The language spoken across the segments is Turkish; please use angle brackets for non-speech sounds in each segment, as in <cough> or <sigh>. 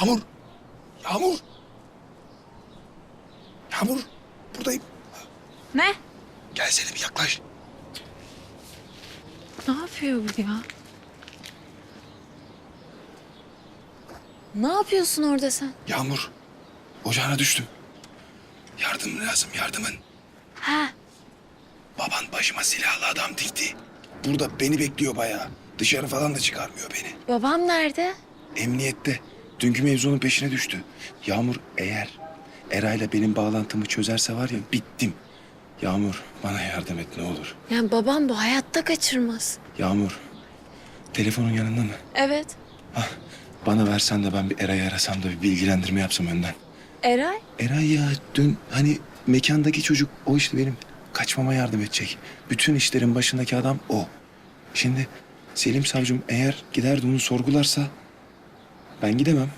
Yağmur. Yağmur. Yağmur. Buradayım. Ne? Gelsene bir yaklaş. Ne yapıyor bu ya? Ne yapıyorsun orada sen? Yağmur. Ocağına düştüm. Yardım lazım yardımın. Ha, Baban başıma silahlı adam dikti. Burada beni bekliyor bayağı. Dışarı falan da çıkarmıyor beni. babam nerede? Emniyette. Dünkü mevzunun peşine düştü. Yağmur eğer Eray'la benim bağlantımı çözerse var ya bittim. Yağmur bana yardım et ne olur. Yani babam bu hayatta kaçırmaz. Yağmur telefonun yanında mı? Evet. Hah, bana versen de ben bir Eray'ı arasam da bir bilgilendirme yapsam önden. Eray? Eray ya dün hani mekandaki çocuk o işte benim kaçmama yardım edecek. Bütün işlerin başındaki adam o. Şimdi Selim savcım eğer gider de onu sorgularsa ben gidemem.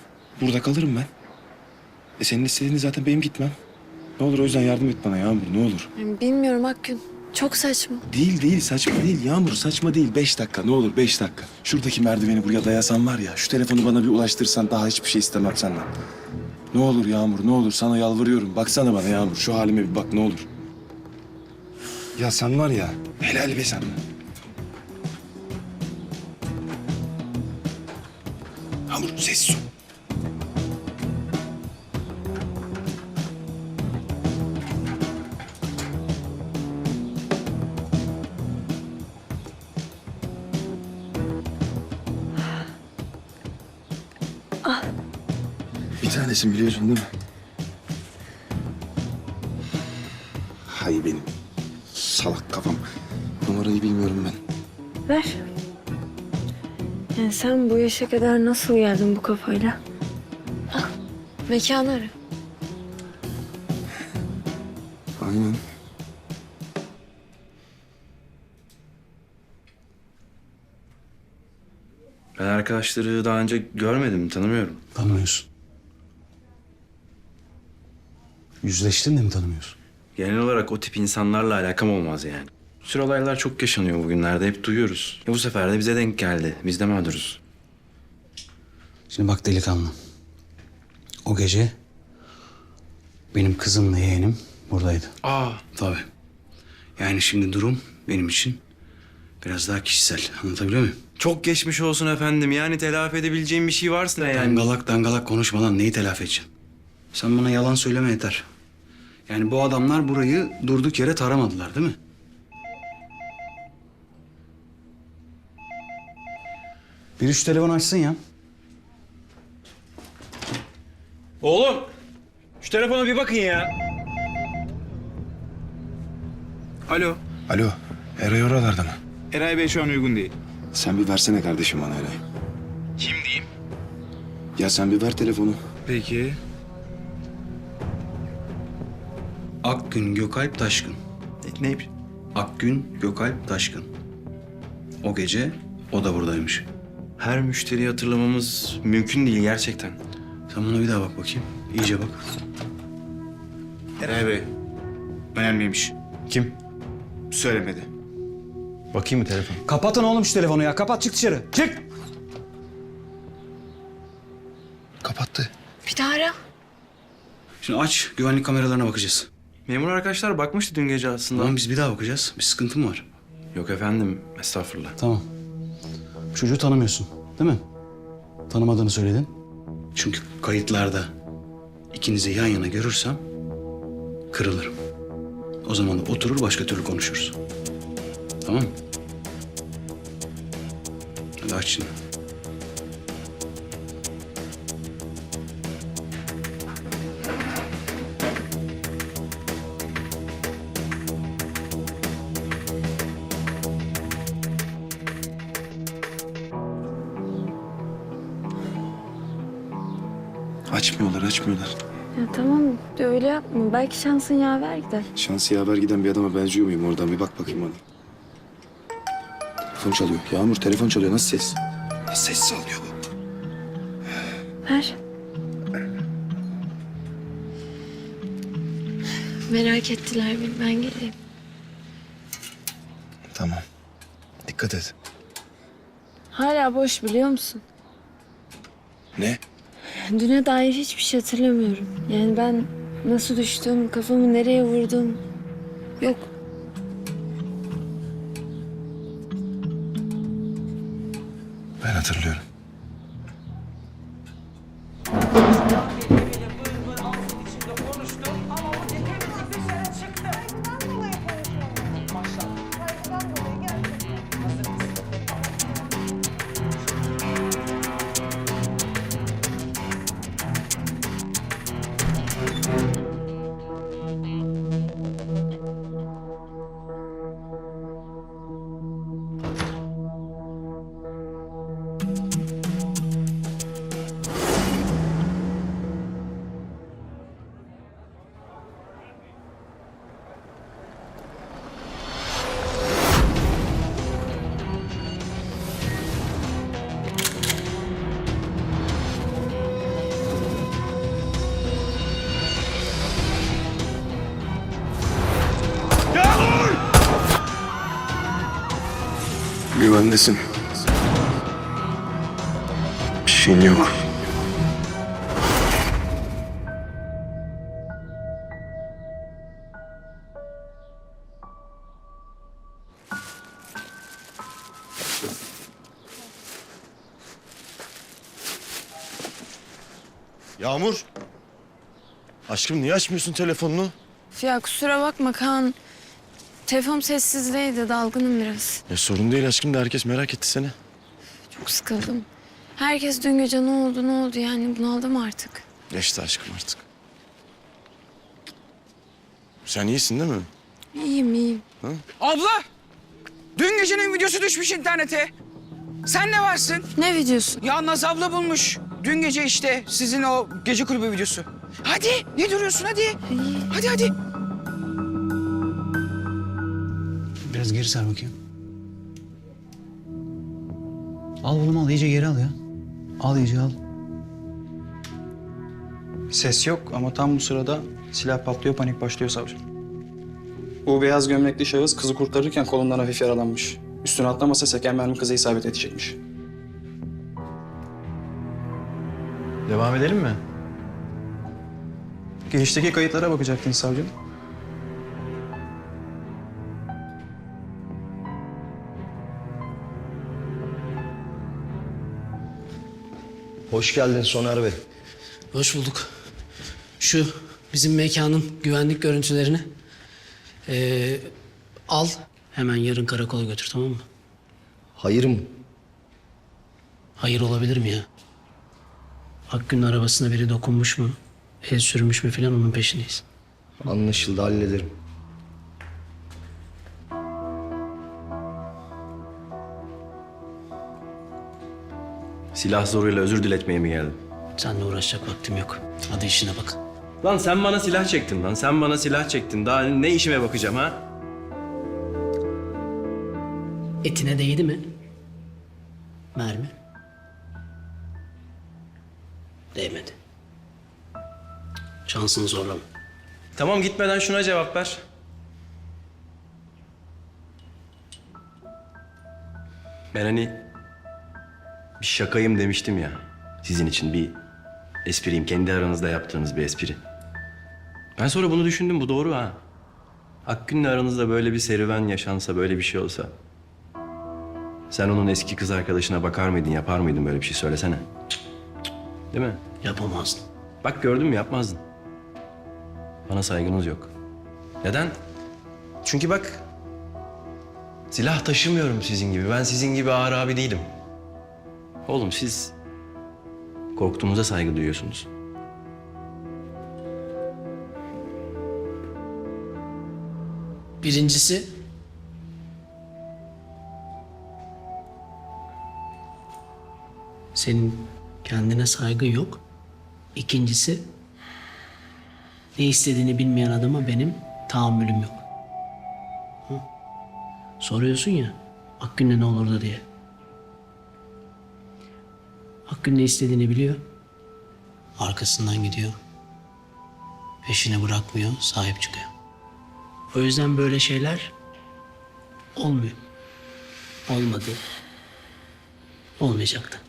Burada kalırım ben. E senin istediğin zaten benim gitmem. Ne olur o yüzden yardım et bana Yağmur ne olur. Yani bilmiyorum Akgün. Çok saçma. Değil değil saçma değil Yağmur saçma değil. Beş dakika ne olur beş dakika. Şuradaki merdiveni buraya dayasan var ya şu telefonu bana bir ulaştırsan daha hiçbir şey istemem senden. Ne olur Yağmur ne olur sana yalvarıyorum. Baksana bana Yağmur şu halime bir bak ne olur. Ya sen var ya helal be sen. sessiz ol. Bir tanesin biliyorsun değil mi? Hay benim salak kafam. Numarayı bilmiyorum ben. Ver. Yani sen bu yaşa kadar nasıl geldin bu kafayla? Ah, mekanı ara. Aynen. Ben arkadaşları daha önce görmedim, tanımıyorum. Tanımıyorsun. Yüzleştin de mi tanımıyorsun? Genel olarak o tip insanlarla alakam olmaz yani. Bu tür olaylar çok yaşanıyor bugünlerde, hep duyuyoruz. E bu sefer de bize denk geldi. Biz de mağduruz. Şimdi bak delikanlı. O gece benim kızımla yeğenim buradaydı. Aa, Tabii. Yani şimdi durum benim için biraz daha kişisel. Anlatabiliyor muyum? çok geçmiş olsun efendim. Yani telafi edebileceğim bir şey varsa yani. Dangalak dangalak konuşma lan. Neyi telafi edeceksin? Sen bana yalan söyleme yeter. Yani bu adamlar burayı durduk yere taramadılar değil mi? Bir şu telefon açsın ya. Oğlum, şu telefona bir bakın ya. Alo, Alo Eray oralarda mı? Eray Bey şu an uygun değil. Sen bir versene kardeşim bana Eray. Kim diyeyim? Ya sen bir ver telefonu. Peki. Akgün Gökalp Taşkın. Ne? Akgün Gökalp Taşkın. O gece o da buradaymış. Her müşteriyi hatırlamamız mümkün değil gerçekten. Sen buna bir daha bak bakayım. İyice bak. Eray Bey. Önemliymiş. Kim? Söylemedi. Bakayım mı telefon? Kapatın oğlum şu telefonu ya. Kapat çık dışarı. Çık. Kapattı. Bir daha ara. Şimdi aç güvenlik kameralarına bakacağız. Memur arkadaşlar bakmıştı dün gece aslında. Tamam biz bir daha bakacağız. Bir sıkıntı mı var? Yok efendim, estağfurullah. Tamam. Çocuğu tanımıyorsun değil mi? Tanımadığını söyledin. Çünkü kayıtlarda ikinizi yan yana görürsem kırılırım. O zaman da oturur başka türlü konuşuruz. Tamam mı? Hadi aç şimdi. Açmıyorlar açmıyorlar. Ya tamam öyle yapma. Belki şansın yaver gider. Şansı yaver giden bir adama benziyor muyum oradan? Bir bak bakayım bana. Telefon çalıyor. Yağmur telefon çalıyor. Nasıl ses? Nasıl ses sallıyor bu? Ver. Merak ettiler beni. Ben geleyim. Tamam. Dikkat et. Hala boş biliyor musun? Ne? Düne dair hiçbir şey hatırlamıyorum. Yani ben nasıl düştüm, kafamı nereye vurdum. Yok. Ben hatırlıyorum. Güvendesin. Bir şeyin yok. Yağmur. Aşkım niye açmıyorsun telefonunu? Ya kusura bakma Kaan. Telefon sessizdeydi, dalgınım biraz. Ya sorun değil aşkım da herkes merak etti seni. Çok sıkıldım. Herkes dün gece ne oldu ne oldu yani bunaldım artık. Geçti aşkım artık. Sen iyisin değil mi? İyiyim iyiyim. Abla! Dün gecenin videosu düşmüş internete. Sen ne varsın? Ne videosu? Ya Naz abla bulmuş. Dün gece işte sizin o gece kulübü videosu. Hadi ne duruyorsun hadi. Hadi hadi. Biraz geri sar bakayım. Al oğlum al iyice geri al ya. Al iyice al. Ses yok ama tam bu sırada silah patlıyor, panik başlıyor savcım. Bu beyaz gömlekli şahıs kızı kurtarırken kolundan hafif yaralanmış. Üstüne atlamasa seken mermi kıza isabet edecekmiş. Devam edelim mi? Girişteki kayıtlara bakacaktın savcım. Hoş geldin Soner Bey. Hoş bulduk. Şu bizim mekanın güvenlik görüntülerini ee, al. Hemen yarın karakola götür tamam mı? Hayır mı? Hayır olabilir mi ya? Akgün'ün arabasına biri dokunmuş mu? El sürmüş mü filan onun peşindeyiz. Anlaşıldı hallederim. Silah zoruyla özür diletmeye mi geldin? Seninle uğraşacak vaktim yok. Hadi işine bak. Lan sen bana silah çektin lan. Sen bana silah çektin. Daha ne işime bakacağım ha? Etine değdi mi? Mermi. Değmedi. Şansını zorlama. Tamam gitmeden şuna cevap ver. Ben hani bir şakayım demiştim ya. Sizin için bir espriyim. Kendi aranızda yaptığınız bir espri. Ben sonra bunu düşündüm. Bu doğru ha. Akgün'le aranızda böyle bir serüven yaşansa, böyle bir şey olsa. Sen onun eski kız arkadaşına bakar mıydın, yapar mıydın böyle bir şey söylesene. Cık, cık. Değil mi? Yapamazdım. Bak gördün mü yapmazdın. Bana saygınız yok. Neden? Çünkü bak silah taşımıyorum sizin gibi. Ben sizin gibi ağır abi değilim. Oğlum siz korktuğumuza saygı duyuyorsunuz. Birincisi senin kendine saygın yok. İkincisi ne istediğini bilmeyen adama benim tahammülüm yok. Hı? Soruyorsun ya Akgün'le ne olurdu diye. Akgün ne istediğini biliyor. Arkasından gidiyor. Peşini bırakmıyor, sahip çıkıyor. O yüzden böyle şeyler olmuyor. Olmadı. Olmayacaktı.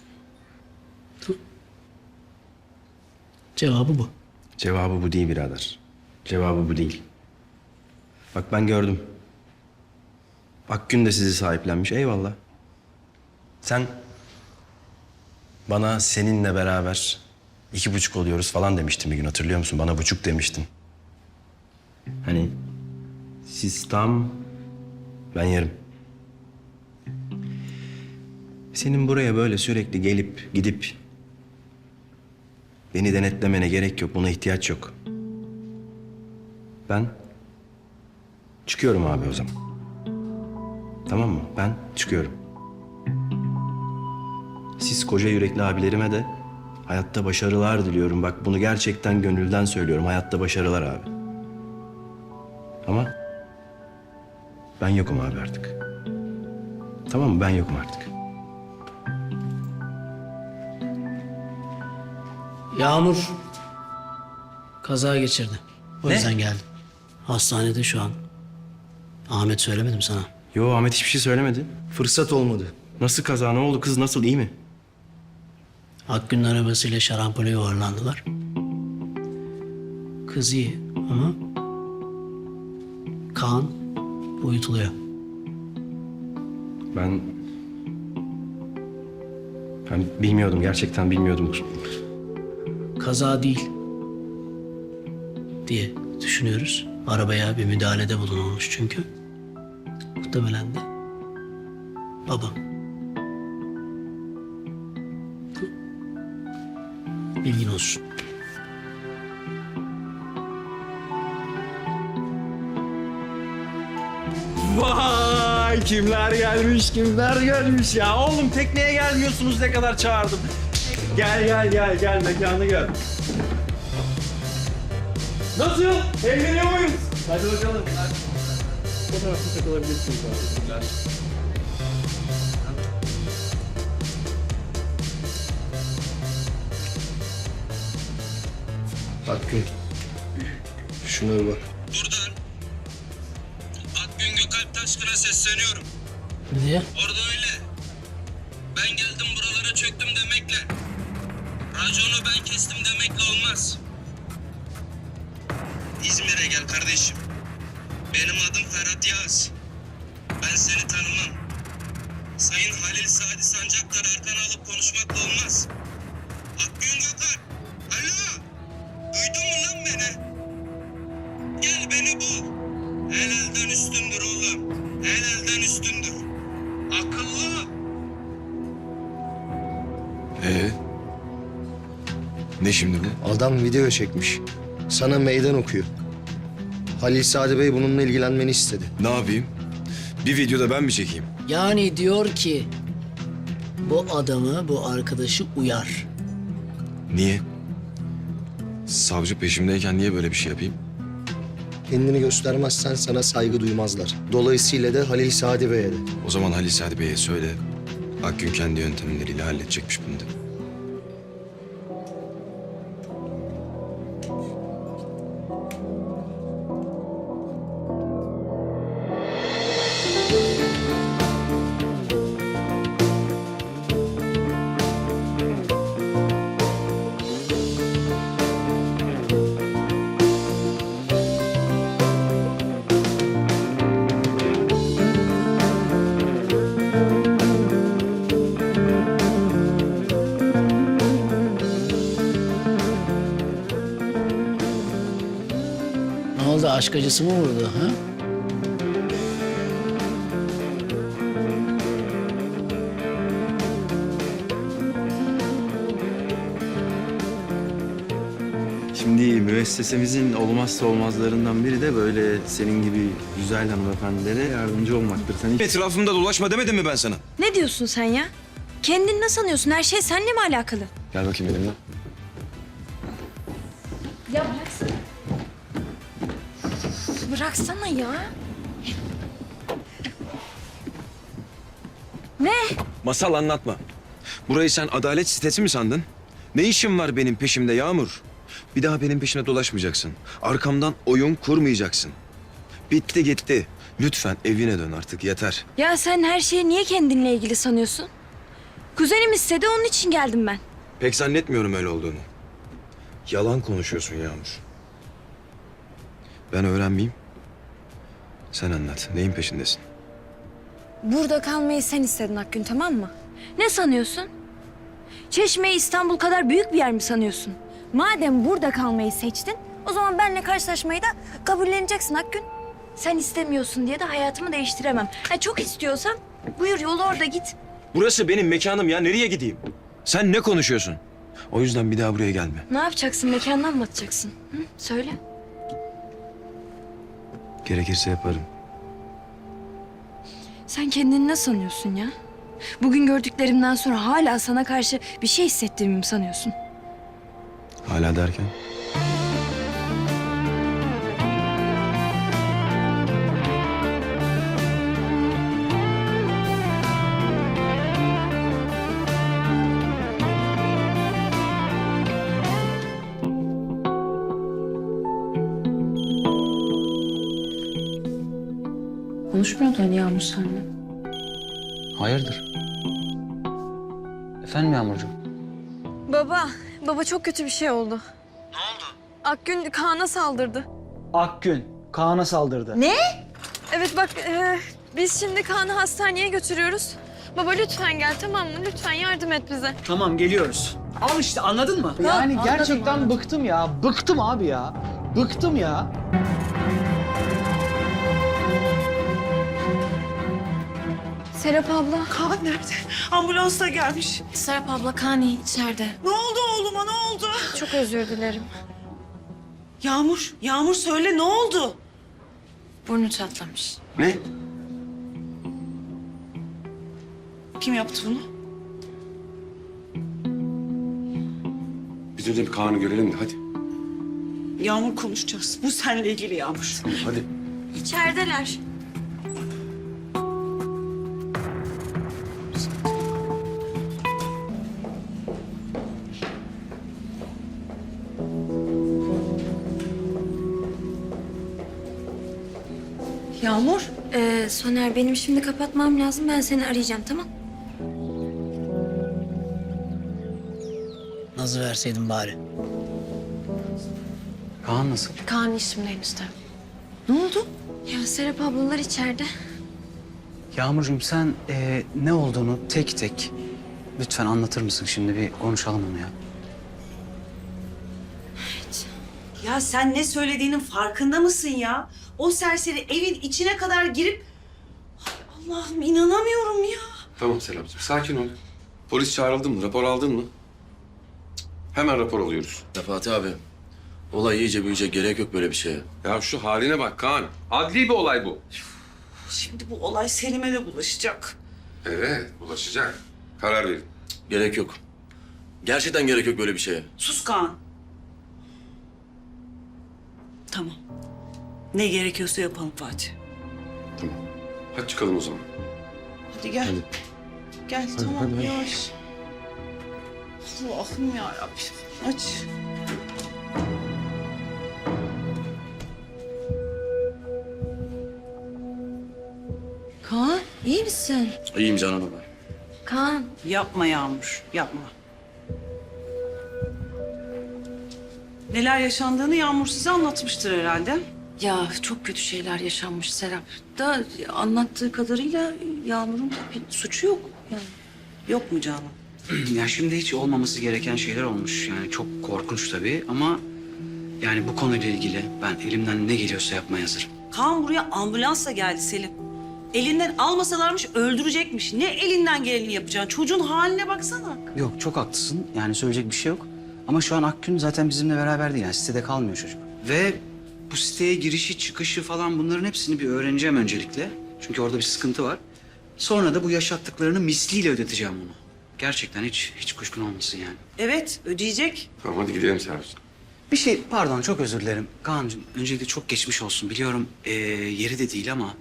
Cevabı bu. Cevabı bu değil birader. Cevabı bu değil. Bak ben gördüm. Akgün de sizi sahiplenmiş. Eyvallah. Sen bana seninle beraber iki buçuk oluyoruz falan demiştin bir gün hatırlıyor musun? Bana buçuk demiştin. Hani siz tam ben yarım. Senin buraya böyle sürekli gelip gidip beni denetlemene gerek yok. Buna ihtiyaç yok. Ben çıkıyorum abi o zaman. Tamam mı? Ben çıkıyorum. Siz koca yürekli abilerime de hayatta başarılar diliyorum. Bak bunu gerçekten gönülden söylüyorum. Hayatta başarılar abi. Ama ben yokum abi artık. Tamam mı? Ben yokum artık. Yağmur kaza geçirdi. O yüzden geldim. Hastanede şu an. Ahmet söylemedim sana. Yo Ahmet hiçbir şey söylemedi. Fırsat olmadı. Nasıl kaza? Ne oldu? Kız nasıl? iyi mi? Akgün'ün arabasıyla şarampole yuvarlandılar. Kız iyi ama Kaan uyutuluyor. Ben... Ben bilmiyordum. Gerçekten bilmiyordum. Kaza değil diye düşünüyoruz. Arabaya bir müdahalede bulunulmuş çünkü. Muhtemelen de babam. Bilgin olsun. Vay kimler gelmiş kimler gelmiş ya. Oğlum tekneye gelmiyorsunuz ne kadar çağırdım. Gel gel gel gel mekanı gel. Nasıl? Eğleniyor muyuz? Hadi bakalım. Hadi. Fotoğrafı takılabilirsiniz abi. Hakkın. Şuna bir bak. Buradan Akgün Gökalp Taşkın'a sesleniyorum. Niye? Orada öyle. Ben geldim buralara çöktüm demekle. Raconu ben kestim demekle olmaz. İzmir'e gel kardeşim. Benim adım Ferhat Yağız. Ben seni tanımam. Sayın Halil Sadi Sancaktar arkana alıp konuşmakla olmaz. Ne şimdi bu? Adam video çekmiş. Sana meydan okuyor. Halil Sadi Bey bununla ilgilenmeni istedi. Ne yapayım? Bir videoda ben mi çekeyim? Yani diyor ki bu adamı, bu arkadaşı uyar. Niye? Savcı peşimdeyken niye böyle bir şey yapayım? Kendini göstermezsen sana saygı duymazlar. Dolayısıyla da Halil Sadi Bey'e de. O zaman Halil Sadi Bey'e söyle. Akgün kendi yöntemleriyle halledecekmiş bunu de. Aşk acısı mı vurdu ha? Şimdi müessesemizin olmazsa olmazlarından biri de böyle senin gibi güzel hanımefendilere yardımcı olmaktır. Sen hiç... Etrafımda dolaşma demedim mi ben sana? Ne diyorsun sen ya? Kendini ne sanıyorsun? Her şey seninle mi alakalı? Gel bakayım benimle. Ya. Ne? Masal anlatma. Burayı sen adalet sitesi mi sandın? Ne işin var benim peşimde Yağmur? Bir daha benim peşime dolaşmayacaksın. Arkamdan oyun kurmayacaksın. Bitti gitti. Lütfen evine dön artık yeter. Ya sen her şeyi niye kendinle ilgili sanıyorsun? Kuzenim istedi onun için geldim ben. Pek zannetmiyorum öyle olduğunu. Yalan konuşuyorsun Yağmur. Ben öğrenmeyeyim. Sen anlat. Neyin peşindesin? Burada kalmayı sen istedin Akgün tamam mı? Ne sanıyorsun? Çeşme İstanbul kadar büyük bir yer mi sanıyorsun? Madem burada kalmayı seçtin, o zaman benimle karşılaşmayı da kabulleneceksin Akgün. Sen istemiyorsun diye de hayatımı değiştiremem. Ha, çok istiyorsan buyur yolu orada git. Burası benim mekanım ya. Nereye gideyim? Sen ne konuşuyorsun? O yüzden bir daha buraya gelme. Ne yapacaksın? Mekandan mı atacaksın? Hı? Söyle. Gerekirse yaparım. Sen kendini ne sanıyorsun ya? Bugün gördüklerimden sonra hala sana karşı bir şey hissettiğimi mi sanıyorsun? Hala derken? Konuşmuyordun hani Yağmur seninle. Hayırdır? Efendim Yağmurcuğum? Baba, baba çok kötü bir şey oldu. Ne oldu? Akgün Kaan'a saldırdı. Akgün Kaan'a saldırdı. Evet bak, e, biz şimdi Kaan'ı hastaneye götürüyoruz. Baba lütfen gel tamam mı? Lütfen yardım et bize. Tamam geliyoruz. Al işte anladın mı? Yani gerçekten bıktım ya. Bıktım abi ya. Bıktım ya. Serap abla. Kaan nerede? Ambulans da gelmiş. Serap abla Kaan içeride. Ne oldu oğluma ne oldu? Çok özür dilerim. Yağmur, Yağmur söyle ne oldu? Burnu çatlamış. Ne? Kim yaptı bunu? Biz önce bir Kaan'ı görelim de hadi. Yağmur konuşacağız. Bu seninle ilgili Yağmur. Hadi. İçerideler. Yağmur? Ee, Soner benim şimdi kapatmam lazım. Ben seni arayacağım tamam? Nasıl verseydin bari? Kaan nasıl? Kaan işimdeyim işte. Ne oldu? Ya Serap ablalar içeride. Yağmurcuğum sen e, ne olduğunu tek tek lütfen anlatır mısın? Şimdi bir konuşalım onu ya. Ya sen ne söylediğinin farkında mısın ya? O serseri evin içine kadar girip... Ay Allah'ım inanamıyorum ya. Tamam Serapcığım sakin ol. Polis çağrıldı mı? Rapor aldın mı? Cık, Hemen rapor alıyoruz. Ya Fatih abi, olay iyice büyüyecek gerek yok böyle bir şeye. Ya şu haline bak Kaan. Adli bir olay bu. Şimdi bu olay Selim'e de bulaşacak. Evet bulaşacak. Karar verin. Gerek yok. Gerçekten gerek yok böyle bir şeye. Sus Kaan. Tamam. Ne gerekiyorsa yapalım Fatih. Tamam. Hadi çıkalım o zaman. Hadi gel. Gel tamam yavaş. Allah'ım ya Aç. Kaan iyi misin? İyiyim Canan baba. Kaan Yapma Yağmur, yapma. Neler yaşandığını Yağmur size anlatmıştır herhalde. Ya çok kötü şeyler yaşanmış Serap. Da anlattığı kadarıyla Yağmur'un bir suçu yok. Yani. Yok mu canım? <clears throat> ya şimdi hiç olmaması gereken şeyler olmuş. Yani çok korkunç tabii ama yani bu konuyla ilgili ben elimden ne geliyorsa yapmaya hazırım. Kaan buraya ambulansla geldi Selim. Elinden almasalarmış öldürecekmiş. Ne elinden geleni yapacaksın? Çocuğun haline baksana. Yok çok haklısın. Yani söyleyecek bir şey yok. Ama şu an Akgün zaten bizimle beraber değil. Yani sitede kalmıyor çocuk. Ve bu siteye girişi çıkışı falan bunların hepsini bir öğreneceğim öncelikle. Çünkü orada bir sıkıntı var. Sonra da bu yaşattıklarını misliyle ödeteceğim onu. Gerçekten hiç hiç kuşkun olmasın yani. Evet, ödeyecek. Tamam hadi gidelim Serapcığım. Bir şey pardon çok özür dilerim. Kaan'cığım öncelikle çok geçmiş olsun. Biliyorum eee, yeri de değil ama...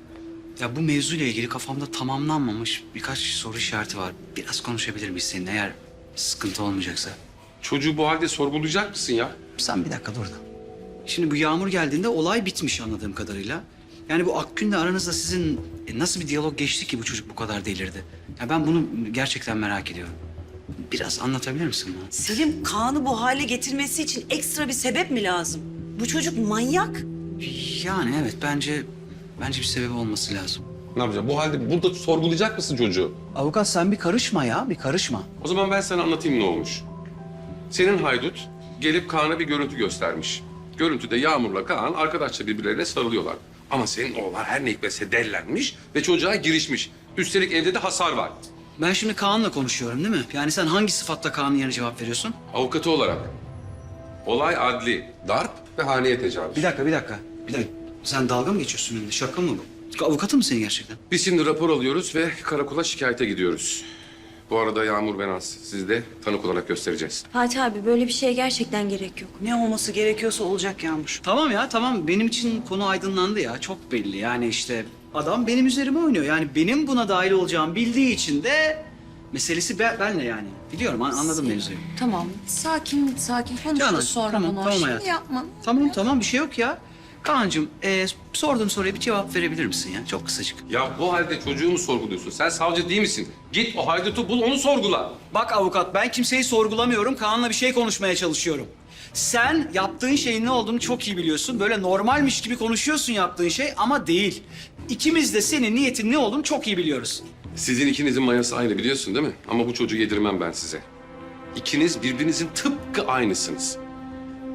Ya bu mevzuyla ilgili kafamda tamamlanmamış birkaç soru işareti var. Biraz konuşabilir miyiz seninle eğer sıkıntı olmayacaksa? Çocuğu bu halde sorgulayacak mısın ya? Sen bir dakika dur da. Şimdi bu yağmur geldiğinde olay bitmiş anladığım kadarıyla. Yani bu Akgün'le aranızda sizin e, nasıl bir diyalog geçti ki bu çocuk bu kadar delirdi? Ya ben bunu gerçekten merak ediyorum. biraz anlatabilir misin bana? Selim Kaan'ı bu hale getirmesi için ekstra bir sebep mi lazım? Bu çocuk manyak. Yani evet bence bence bir sebebi olması lazım. Ne yapacağım? Bu halde burada sorgulayacak mısın çocuğu? Avukat sen bir karışma ya bir karışma. O zaman ben sana anlatayım ne olmuş. Senin haydut gelip Kaan'a bir görüntü göstermiş. Görüntüde Yağmur'la Kaan arkadaşça birbirlerine sarılıyorlar. Ama senin oğlan her ne hikmetse dellenmiş ve çocuğa girişmiş. Üstelik evde de hasar var. Ben şimdi Kaan'la konuşuyorum değil mi? Yani sen hangi sıfatla Kaan'ın yerine cevap veriyorsun? Avukatı olarak. Olay adli, darp ve haneye tecavüz. Bir dakika bir dakika. Bir dakika. Sen dalga mı geçiyorsun benimle? Şaka mı bu? Avukatı mısın gerçekten? Biz şimdi rapor alıyoruz ve karakola şikayete gidiyoruz. Bu arada Yağmur Benaz, siz de tanık olarak göstereceğiz. Fatih abi böyle bir şeye gerçekten gerek yok. Ne olması gerekiyorsa olacak Yağmur. Tamam ya tamam benim için konu aydınlandı ya çok belli yani işte adam benim üzerime oynuyor yani benim buna dahil olacağım bildiği için de meselesi be- benle yani biliyorum an- anladım mevzuyu. Tamam. Sakin sakin konuşuruz Canan, sonra tamam, bunu. tamam Şimdi hayatım. yapma. Tamam tamam bir şey yok ya. Kaan'cığım e, sorduğum soruya bir cevap verebilir misin ya çok kısacık. Ya bu halde çocuğu mu sorguluyorsun? Sen savcı değil misin? Git o haydutu bul, onu sorgula. Bak avukat ben kimseyi sorgulamıyorum Kaan'la bir şey konuşmaya çalışıyorum. Sen yaptığın şeyin ne olduğunu çok iyi biliyorsun. Böyle normalmiş gibi konuşuyorsun yaptığın şey ama değil. İkimiz de senin niyetin ne olduğunu çok iyi biliyoruz. Sizin ikinizin mayası aynı biliyorsun değil mi? Ama bu çocuğu yedirmem ben size. İkiniz birbirinizin tıpkı aynısınız.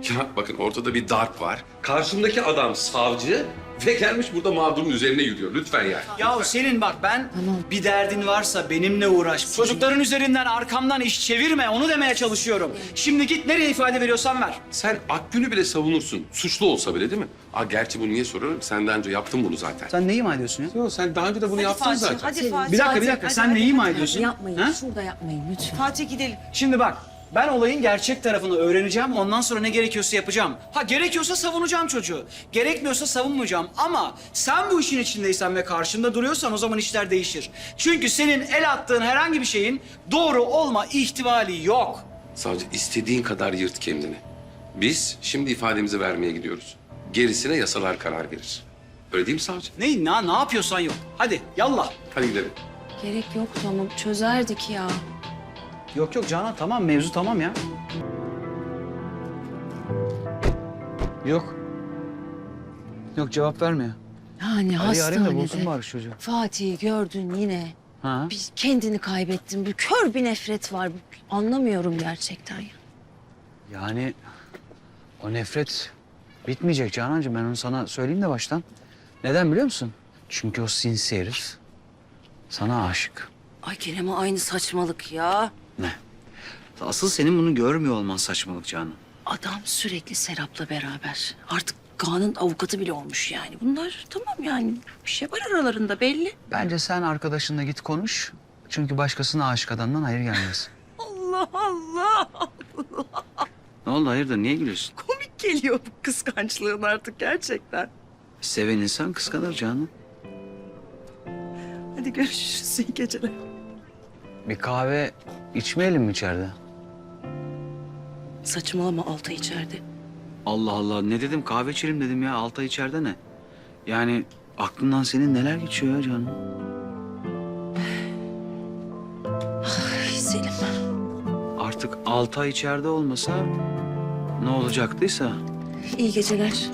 Ya bakın ortada bir darp var. Karşımdaki adam savcı ve gelmiş burada mağdurun üzerine yürüyor. Lütfen yani. Ya senin bak ben bir derdin varsa benimle uğraş. Çocukların üzerinden arkamdan iş çevirme onu demeye çalışıyorum. Şimdi git nereye ifade veriyorsan ver. Sen Akgün'ü bile savunursun. Suçlu olsa bile değil mi? Aa, gerçi bunu niye soruyorum? Sen daha önce yaptın bunu zaten. Sen neyi ima ediyorsun ya? Yok sen daha önce de bunu Hadi yaptın Fatih, zaten. hadi Fatih. Bir dakika bir dakika Hadi, sen hadi, neyi ima ediyorsun? Yapmayın. Ha? Şurada yapmayın lütfen. Fatih gidelim. Şimdi bak ben olayın gerçek tarafını öğreneceğim. Ondan sonra ne gerekiyorsa yapacağım. Ha gerekiyorsa savunacağım çocuğu. Gerekmiyorsa savunmayacağım. Ama sen bu işin içindeysen ve karşımda duruyorsan o zaman işler değişir. Çünkü senin el attığın herhangi bir şeyin doğru olma ihtimali yok. Savcı istediğin kadar yırt kendini. Biz şimdi ifademizi vermeye gidiyoruz. Gerisine yasalar karar verir. Öyle değil mi savcı? Ne, ne, ne yapıyorsan yok. Hadi yallah. Hadi gidelim. Gerek yoktu ama çözerdik ya. Yok yok Canan tamam mevzu tamam ya. Yok. Yok cevap vermiyor. Yani Ali'yi arayayım da bulsun hastanede. bari şu çocuğu. Fatih'i gördün yine. Ha? Bir kendini kaybettin. Bir kör bir nefret var. Anlamıyorum gerçekten ya. Yani o nefret bitmeyecek Canancığım. Ben onu sana söyleyeyim de baştan. Neden biliyor musun? Çünkü o sinsi herif sana aşık. Ay gene mi aynı saçmalık ya? Asıl senin bunu görmüyor olman saçmalık Canan. Adam sürekli Serap'la beraber. Artık Kaan'ın avukatı bile olmuş yani. Bunlar tamam yani bir şey var aralarında belli. Bence sen arkadaşınla git konuş. Çünkü başkasına aşık adamdan hayır gelmez. <laughs> Allah Allah. ne oldu hayırdır niye gülüyorsun? Komik geliyor bu kıskançlığın artık gerçekten. Seven insan kıskanır Canan. Hadi görüşürüz. İyi geceler. Bir kahve içmeyelim mi içeride? Saçmalama Altay içeride. Allah Allah ne dedim kahve içelim dedim ya Altay içeride ne? Yani aklından senin neler geçiyor ya canım? Ay Selim. Artık Altay içeride olmasa ne olacaktıysa İyi geceler.